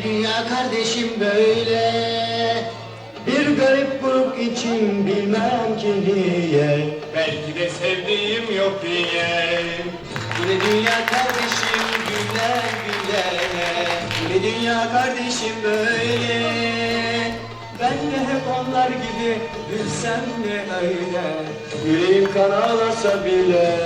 ne dünya kardeşim böyle. Bir garip grup için bilmem ki niye. Belki de sevdiğim yok diye. Bu ne dünya kardeşim güller güller Bu ne dünya kardeşim böyle. Ben de hep onlar gibi gülsem ne öyle. Yüreğim kan ağlasa bile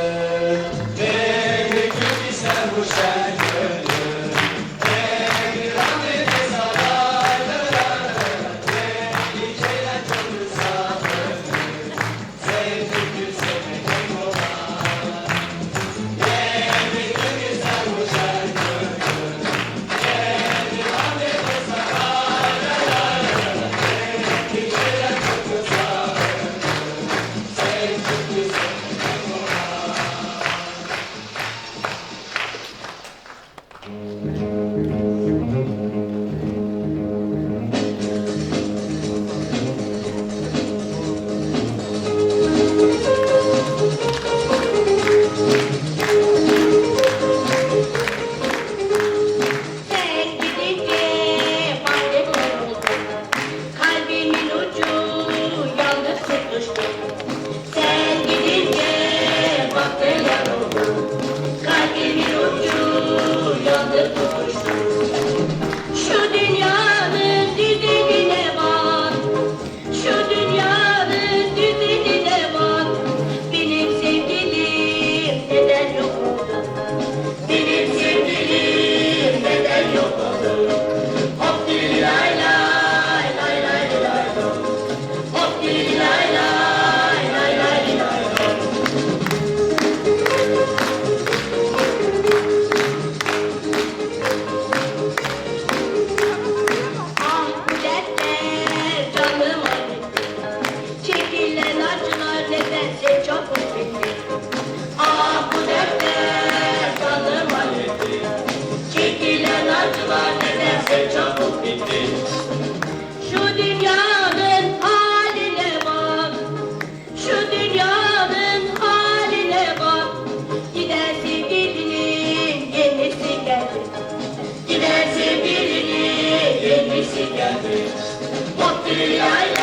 Amen. Hallelujah.